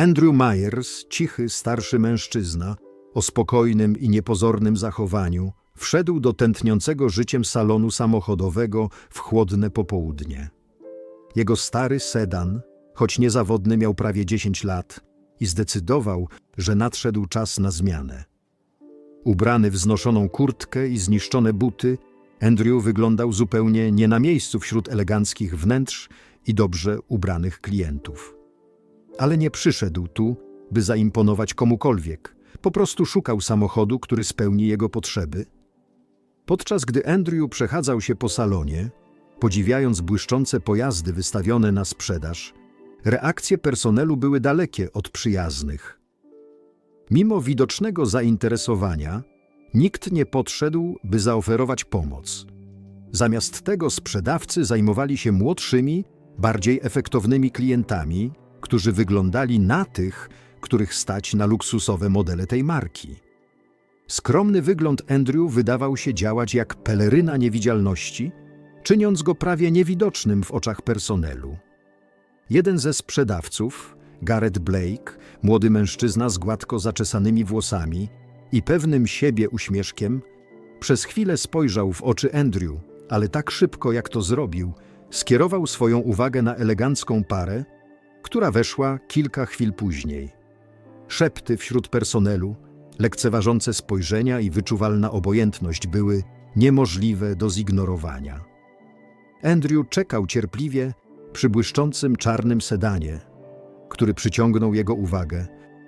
Andrew Myers, cichy, starszy mężczyzna, o spokojnym i niepozornym zachowaniu, wszedł do tętniącego życiem salonu samochodowego w chłodne popołudnie. Jego stary sedan, choć niezawodny, miał prawie 10 lat i zdecydował, że nadszedł czas na zmianę. Ubrany w znoszoną kurtkę i zniszczone buty, Andrew wyglądał zupełnie nie na miejscu wśród eleganckich wnętrz i dobrze ubranych klientów. Ale nie przyszedł tu, by zaimponować komukolwiek. Po prostu szukał samochodu, który spełni jego potrzeby. Podczas gdy Andrew przechadzał się po salonie, podziwiając błyszczące pojazdy wystawione na sprzedaż, reakcje personelu były dalekie od przyjaznych. Mimo widocznego zainteresowania, nikt nie podszedł, by zaoferować pomoc. Zamiast tego sprzedawcy zajmowali się młodszymi, bardziej efektownymi klientami, którzy wyglądali na tych, których stać na luksusowe modele tej marki. Skromny wygląd Andrew wydawał się działać jak peleryna niewidzialności, czyniąc go prawie niewidocznym w oczach personelu. Jeden ze sprzedawców, Gareth Blake, młody mężczyzna z gładko zaczesanymi włosami i pewnym siebie uśmieszkiem, przez chwilę spojrzał w oczy Andrew, ale tak szybko jak to zrobił, skierował swoją uwagę na elegancką parę, która weszła kilka chwil później. Szepty wśród personelu, lekceważące spojrzenia i wyczuwalna obojętność były niemożliwe do zignorowania. Andrew czekał cierpliwie przy błyszczącym czarnym sedanie, który przyciągnął jego uwagę,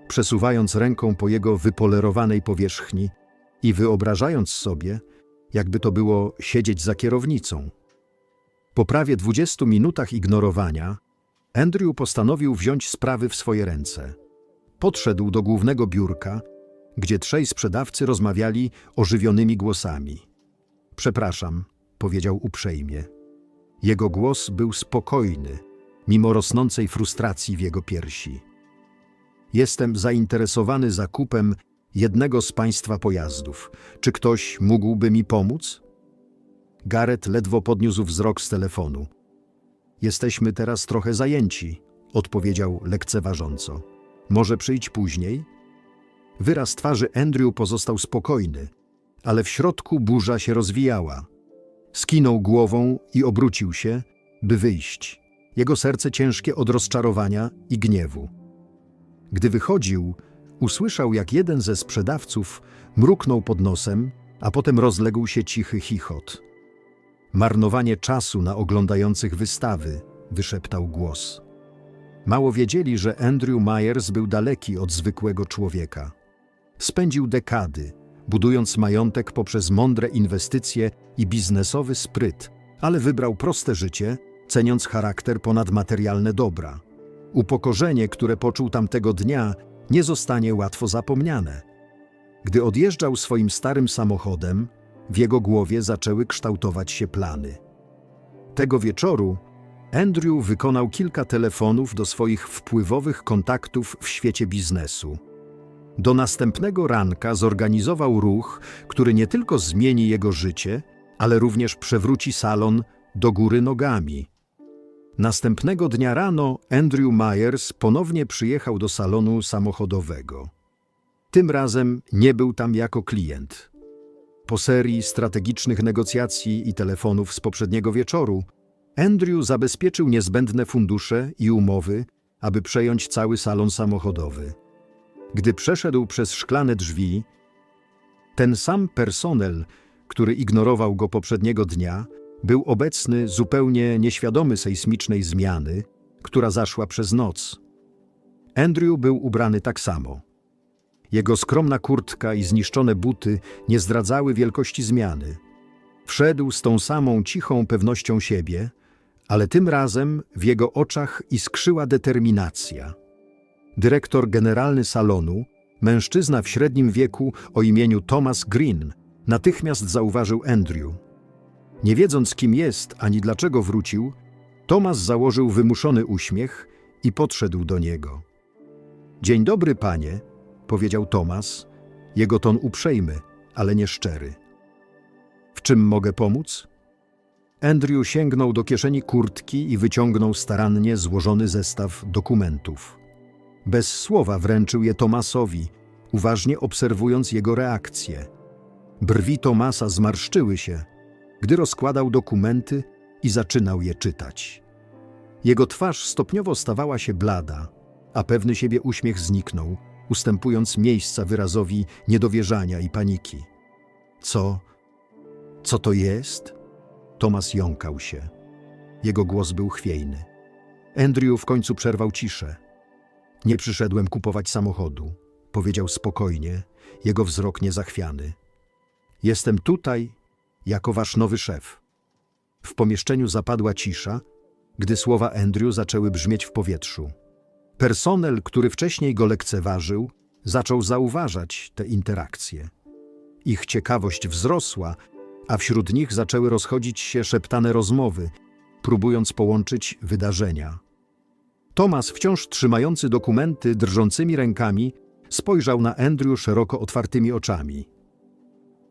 przesuwając ręką po jego wypolerowanej powierzchni i wyobrażając sobie, jakby to było siedzieć za kierownicą. Po prawie dwudziestu minutach ignorowania, Andrew postanowił wziąć sprawy w swoje ręce. Podszedł do głównego biurka, gdzie trzej sprzedawcy rozmawiali ożywionymi głosami. Przepraszam, powiedział uprzejmie. Jego głos był spokojny, mimo rosnącej frustracji w jego piersi. Jestem zainteresowany zakupem jednego z państwa pojazdów. Czy ktoś mógłby mi pomóc? Gareth ledwo podniósł wzrok z telefonu. Jesteśmy teraz trochę zajęci, odpowiedział lekceważąco. Może przyjść później? Wyraz twarzy Andrew pozostał spokojny, ale w środku burza się rozwijała. Skinął głową i obrócił się, by wyjść. Jego serce ciężkie od rozczarowania i gniewu. Gdy wychodził, usłyszał, jak jeden ze sprzedawców mruknął pod nosem, a potem rozległ się cichy chichot. Marnowanie czasu na oglądających wystawy, wyszeptał głos. Mało wiedzieli, że Andrew Myers był daleki od zwykłego człowieka. Spędził dekady, budując majątek poprzez mądre inwestycje i biznesowy spryt, ale wybrał proste życie, ceniąc charakter ponad materialne dobra. Upokorzenie, które poczuł tamtego dnia, nie zostanie łatwo zapomniane. Gdy odjeżdżał swoim starym samochodem, w jego głowie zaczęły kształtować się plany. Tego wieczoru Andrew wykonał kilka telefonów do swoich wpływowych kontaktów w świecie biznesu. Do następnego ranka zorganizował ruch, który nie tylko zmieni jego życie, ale również przewróci salon do góry nogami. Następnego dnia rano Andrew Myers ponownie przyjechał do salonu samochodowego. Tym razem nie był tam jako klient. Po serii strategicznych negocjacji i telefonów z poprzedniego wieczoru, Andrew zabezpieczył niezbędne fundusze i umowy, aby przejąć cały salon samochodowy. Gdy przeszedł przez szklane drzwi, ten sam personel, który ignorował go poprzedniego dnia, był obecny zupełnie nieświadomy sejsmicznej zmiany, która zaszła przez noc. Andrew był ubrany tak samo. Jego skromna kurtka i zniszczone buty nie zdradzały wielkości zmiany. Wszedł z tą samą cichą pewnością siebie, ale tym razem w jego oczach iskrzyła determinacja. Dyrektor generalny salonu, mężczyzna w średnim wieku o imieniu Thomas Green, natychmiast zauważył Andrew. Nie wiedząc, kim jest ani dlaczego wrócił, Thomas założył wymuszony uśmiech i podszedł do niego. Dzień dobry, panie, powiedział Thomas, jego ton uprzejmy, ale nie szczery. W czym mogę pomóc? Andrew sięgnął do kieszeni kurtki i wyciągnął starannie złożony zestaw dokumentów. Bez słowa wręczył je Tomasowi, uważnie obserwując jego reakcję. Brwi Tomasa zmarszczyły się, gdy rozkładał dokumenty i zaczynał je czytać. Jego twarz stopniowo stawała się blada, a pewny siebie uśmiech zniknął, ustępując miejsca wyrazowi niedowierzania i paniki. Co? Co to jest? Tomas jąkał się. Jego głos był chwiejny. Andrew w końcu przerwał ciszę. Nie przyszedłem kupować samochodu, powiedział spokojnie, jego wzrok niezachwiany. Jestem tutaj jako wasz nowy szef. W pomieszczeniu zapadła cisza, gdy słowa Andrew zaczęły brzmieć w powietrzu. Personel, który wcześniej go lekceważył, zaczął zauważać te interakcje. Ich ciekawość wzrosła, a wśród nich zaczęły rozchodzić się szeptane rozmowy, próbując połączyć wydarzenia. Tomas, wciąż trzymający dokumenty drżącymi rękami, spojrzał na Andrew szeroko otwartymi oczami.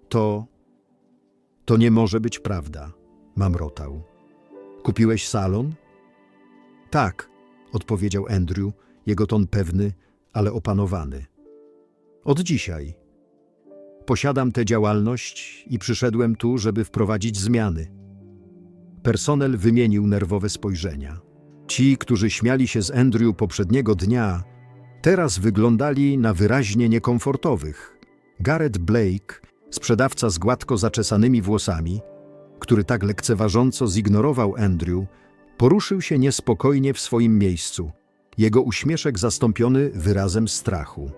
To. To nie może być prawda, mamrotał. Kupiłeś salon? Tak, odpowiedział Andrew, jego ton pewny, ale opanowany. Od dzisiaj. Posiadam tę działalność i przyszedłem tu, żeby wprowadzić zmiany. Personel wymienił nerwowe spojrzenia. Ci, którzy śmiali się z Andrew poprzedniego dnia, teraz wyglądali na wyraźnie niekomfortowych. Gareth Blake, sprzedawca z gładko zaczesanymi włosami, który tak lekceważąco zignorował Andrew, poruszył się niespokojnie w swoim miejscu, jego uśmieszek zastąpiony wyrazem strachu.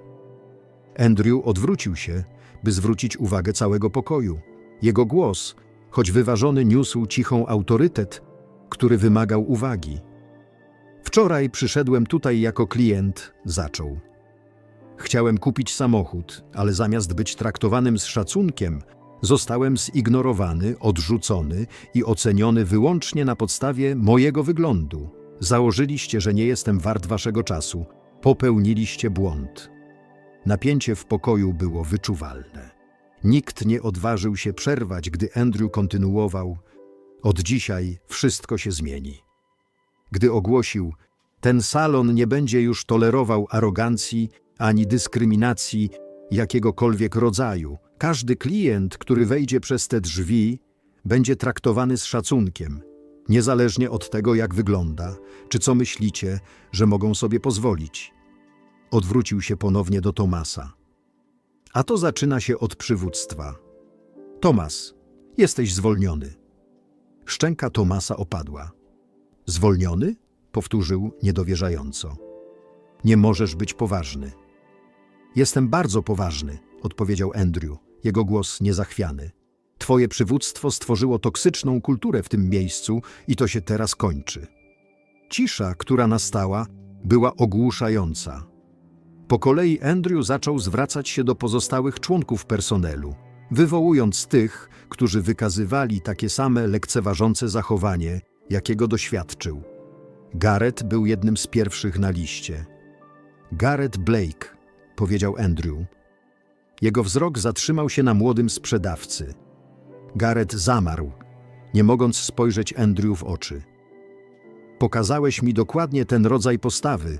Andrew odwrócił się, by zwrócić uwagę całego pokoju. Jego głos, choć wyważony, niósł cichą autorytet, który wymagał uwagi. Wczoraj przyszedłem tutaj jako klient, zaczął. Chciałem kupić samochód, ale zamiast być traktowanym z szacunkiem, zostałem zignorowany, odrzucony i oceniony wyłącznie na podstawie mojego wyglądu. Założyliście, że nie jestem wart waszego czasu. Popełniliście błąd. Napięcie w pokoju było wyczuwalne. Nikt nie odważył się przerwać, gdy Andrew kontynuował: Od dzisiaj wszystko się zmieni. Gdy ogłosił: Ten salon nie będzie już tolerował arogancji ani dyskryminacji jakiegokolwiek rodzaju. Każdy klient, który wejdzie przez te drzwi, będzie traktowany z szacunkiem, niezależnie od tego, jak wygląda, czy co myślicie, że mogą sobie pozwolić. Odwrócił się ponownie do Tomasa. A to zaczyna się od przywództwa. Tomas, jesteś zwolniony. Szczęka Tomasa opadła. Zwolniony? powtórzył niedowierzająco. Nie możesz być poważny. Jestem bardzo poważny, odpowiedział Andrew, jego głos niezachwiany. Twoje przywództwo stworzyło toksyczną kulturę w tym miejscu i to się teraz kończy. Cisza, która nastała, była ogłuszająca. Po kolei Andrew zaczął zwracać się do pozostałych członków personelu, wywołując tych, którzy wykazywali takie same lekceważące zachowanie, jakiego doświadczył. Gareth był jednym z pierwszych na liście. Gareth Blake, powiedział Andrew. Jego wzrok zatrzymał się na młodym sprzedawcy. Gareth zamarł, nie mogąc spojrzeć Andrew w oczy. Pokazałeś mi dokładnie ten rodzaj postawy,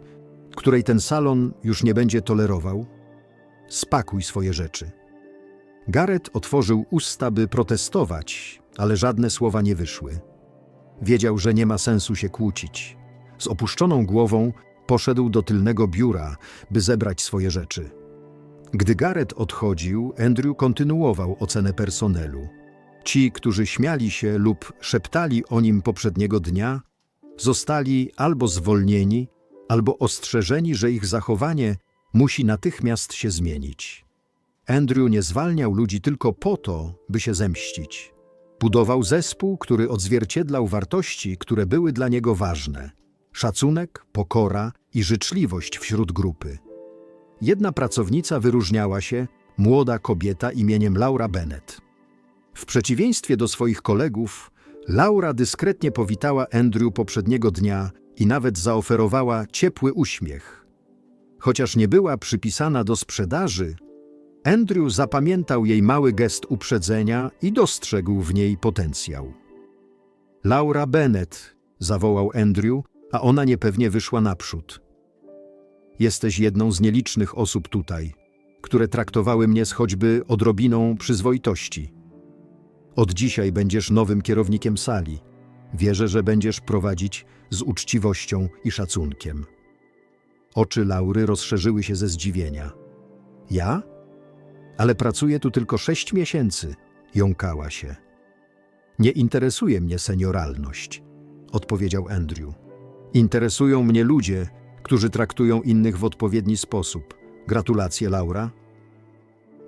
której ten salon już nie będzie tolerował. Spakuj swoje rzeczy. Gareth otworzył usta, by protestować, ale żadne słowa nie wyszły. Wiedział, że nie ma sensu się kłócić. Z opuszczoną głową poszedł do tylnego biura, by zebrać swoje rzeczy. Gdy Gareth odchodził, Andrew kontynuował ocenę personelu. Ci, którzy śmiali się lub szeptali o nim poprzedniego dnia, zostali albo zwolnieni, albo ostrzeżeni, że ich zachowanie musi natychmiast się zmienić. Andrew nie zwalniał ludzi tylko po to, by się zemścić. Budował zespół, który odzwierciedlał wartości, które były dla niego ważne: szacunek, pokora i życzliwość wśród grupy. Jedna pracownica wyróżniała się, młoda kobieta imieniem Laura Bennett. W przeciwieństwie do swoich kolegów, Laura dyskretnie powitała Andrew poprzedniego dnia i nawet zaoferowała ciepły uśmiech. Chociaż nie była przypisana do sprzedaży, Andrew zapamiętał jej mały gest uprzedzenia i dostrzegł w niej potencjał. Laura Bennett, zawołał Andrew, a ona niepewnie wyszła naprzód. Jesteś jedną z nielicznych osób tutaj, które traktowały mnie z choćby odrobiną przyzwoitości. Od dzisiaj będziesz nowym kierownikiem sali. Wierzę, że będziesz prowadzić z uczciwością i szacunkiem. Oczy Laury rozszerzyły się ze zdziwienia. Ja? Ale pracuję tu tylko sześć miesięcy, jąkała się. Nie interesuje mnie senioralność, odpowiedział Andrew. Interesują mnie ludzie, którzy traktują innych w odpowiedni sposób. Gratulacje, Laura.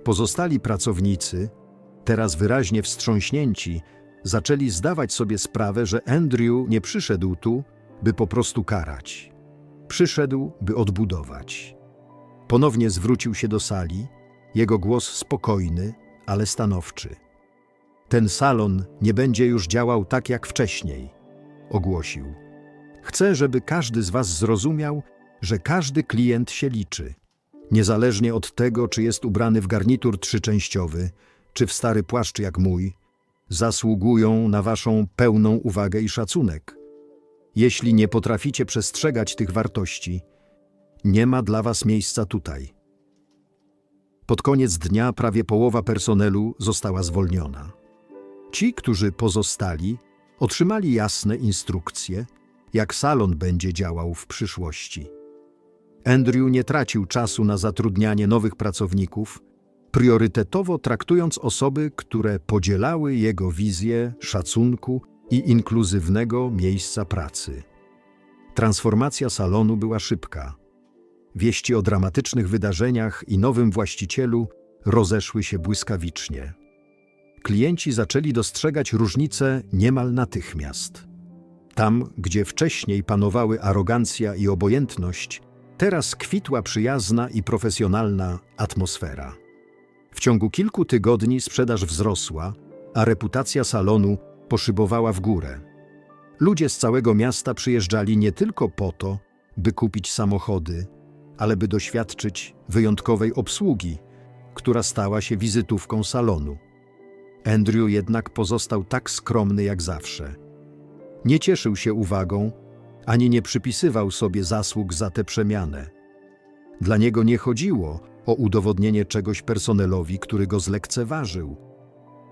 Pozostali pracownicy, teraz wyraźnie wstrząśnięci, zaczęli zdawać sobie sprawę, że Andrew nie przyszedł tu, by po prostu karać. Przyszedł, by odbudować. Ponownie zwrócił się do sali, jego głos spokojny, ale stanowczy. Ten salon nie będzie już działał tak jak wcześniej, ogłosił. Chcę, żeby każdy z Was zrozumiał, że każdy klient się liczy. Niezależnie od tego, czy jest ubrany w garnitur trzyczęściowy, czy w stary płaszcz jak mój, zasługują na Waszą pełną uwagę i szacunek. Jeśli nie potraficie przestrzegać tych wartości, nie ma dla Was miejsca tutaj. Pod koniec dnia prawie połowa personelu została zwolniona. Ci, którzy pozostali, otrzymali jasne instrukcje, jak salon będzie działał w przyszłości. Andrew nie tracił czasu na zatrudnianie nowych pracowników, priorytetowo traktując osoby, które podzielały jego wizję szacunku i inkluzywnego miejsca pracy. Transformacja salonu była szybka. Wieści o dramatycznych wydarzeniach i nowym właścicielu rozeszły się błyskawicznie. Klienci zaczęli dostrzegać różnice niemal natychmiast. Tam, gdzie wcześniej panowały arogancja i obojętność, teraz kwitła przyjazna i profesjonalna atmosfera. W ciągu kilku tygodni sprzedaż wzrosła, a reputacja salonu poszybowała w górę. Ludzie z całego miasta przyjeżdżali nie tylko po to, by kupić samochody, ale by doświadczyć wyjątkowej obsługi, która stała się wizytówką salonu. Andrew jednak pozostał tak skromny jak zawsze. Nie cieszył się uwagą, ani nie przypisywał sobie zasług za tę przemianę. Dla niego nie chodziło o udowodnienie czegoś personelowi, który go zlekceważył.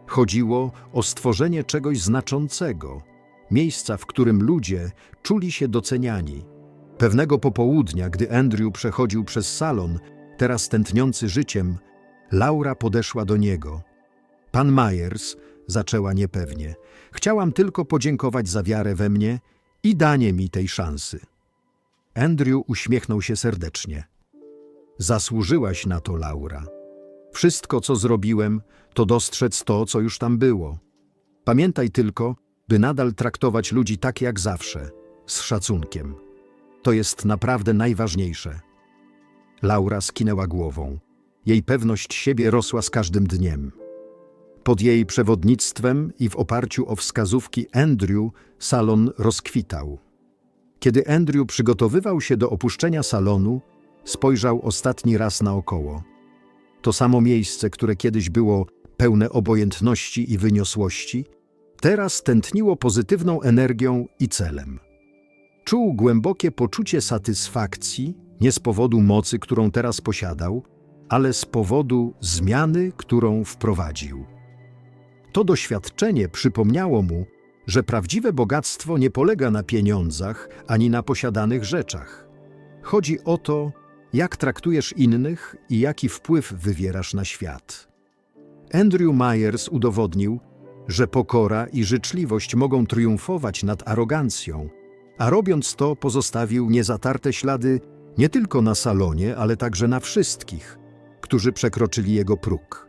Chodziło o stworzenie czegoś znaczącego, miejsca, w którym ludzie czuli się doceniani. Pewnego popołudnia, gdy Andrew przechodził przez salon, teraz tętniący życiem, Laura podeszła do niego. Pan Myers, zaczęła niepewnie, chciałam tylko podziękować za wiarę we mnie i danie mi tej szansy. Andrew uśmiechnął się serdecznie. Zasłużyłaś na to, Laura. Wszystko, co zrobiłem, to dostrzec to, co już tam było. Pamiętaj tylko, by nadal traktować ludzi tak jak zawsze, z szacunkiem. To jest naprawdę najważniejsze. Laura skinęła głową. Jej pewność siebie rosła z każdym dniem. Pod jej przewodnictwem i w oparciu o wskazówki Andrew salon rozkwitał. Kiedy Andrew przygotowywał się do opuszczenia salonu, spojrzał ostatni raz naokoło. To samo miejsce, które kiedyś było pełne obojętności i wyniosłości, teraz tętniło pozytywną energią i celem. Czuł głębokie poczucie satysfakcji nie z powodu mocy, którą teraz posiadał, ale z powodu zmiany, którą wprowadził. To doświadczenie przypomniało mu, że prawdziwe bogactwo nie polega na pieniądzach ani na posiadanych rzeczach. Chodzi o to, jak traktujesz innych i jaki wpływ wywierasz na świat. Andrew Myers udowodnił, że pokora i życzliwość mogą triumfować nad arogancją, a robiąc to pozostawił niezatarte ślady nie tylko na salonie, ale także na wszystkich, którzy przekroczyli jego próg.